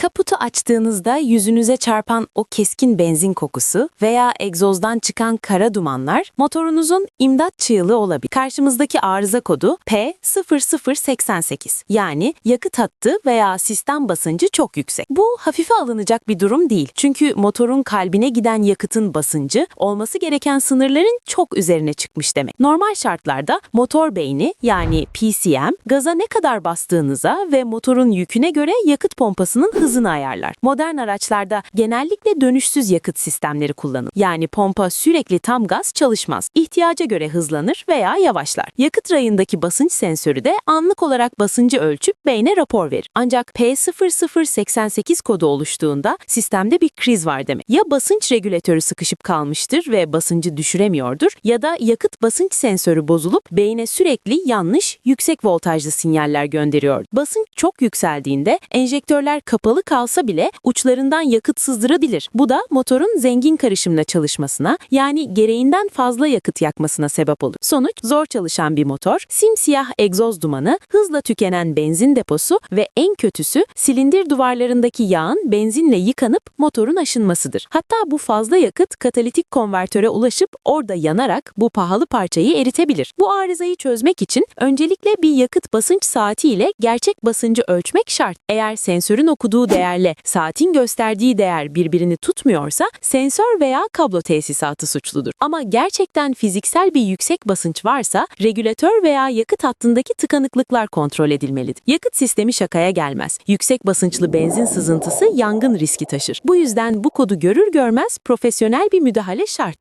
Kaputu açtığınızda yüzünüze çarpan o keskin benzin kokusu veya egzozdan çıkan kara dumanlar motorunuzun imdat çığlığı olabilir. Karşımızdaki arıza kodu P0088 yani yakıt hattı veya sistem basıncı çok yüksek. Bu hafife alınacak bir durum değil. Çünkü motorun kalbine giden yakıtın basıncı olması gereken sınırların çok üzerine çıkmış demek. Normal şartlarda motor beyni yani PCM gaza ne kadar bastığınıza ve motorun yüküne göre yakıt pompasının hızını ayarlar. Modern araçlarda genellikle dönüşsüz yakıt sistemleri kullanılır. Yani pompa sürekli tam gaz çalışmaz. İhtiyaca göre hızlanır veya yavaşlar. Yakıt rayındaki basınç sensörü de anlık olarak basıncı ölçüp beyne rapor verir. Ancak P0088 kodu oluştuğunda sistemde bir kriz var demek. Ya basınç regülatörü sıkışıp kalmıştır ve basıncı düşüremiyordur ya da yakıt basınç sensörü bozulup beyne sürekli yanlış, yüksek voltajlı sinyaller gönderiyor. Basınç çok yükseldiğinde enjektörler kapalı kalsa bile uçlarından yakıt sızdırabilir. Bu da motorun zengin karışımla çalışmasına yani gereğinden fazla yakıt yakmasına sebep olur. Sonuç zor çalışan bir motor, simsiyah egzoz dumanı, hızla tükenen benzin deposu ve en kötüsü silindir duvarlarındaki yağın benzinle yıkanıp motorun aşınmasıdır. Hatta bu fazla yakıt katalitik konvertöre ulaşıp orada yanarak bu pahalı parçayı eritebilir. Bu arızayı çözmek için öncelikle bir yakıt basınç saati ile gerçek basıncı ölçmek şart. Eğer sensörün okuduğu değerle saatin gösterdiği değer birbirini tutmuyorsa sensör veya kablo tesisatı suçludur. Ama gerçekten fiziksel bir yüksek basınç varsa regülatör veya yakıt hattındaki tıkanıklıklar kontrol edilmelidir. Yakıt sistemi şakaya gelmez. Yüksek basınçlı benzin sızıntısı yangın riski taşır. Bu yüzden bu kodu görür görmez profesyonel bir müdahale şart.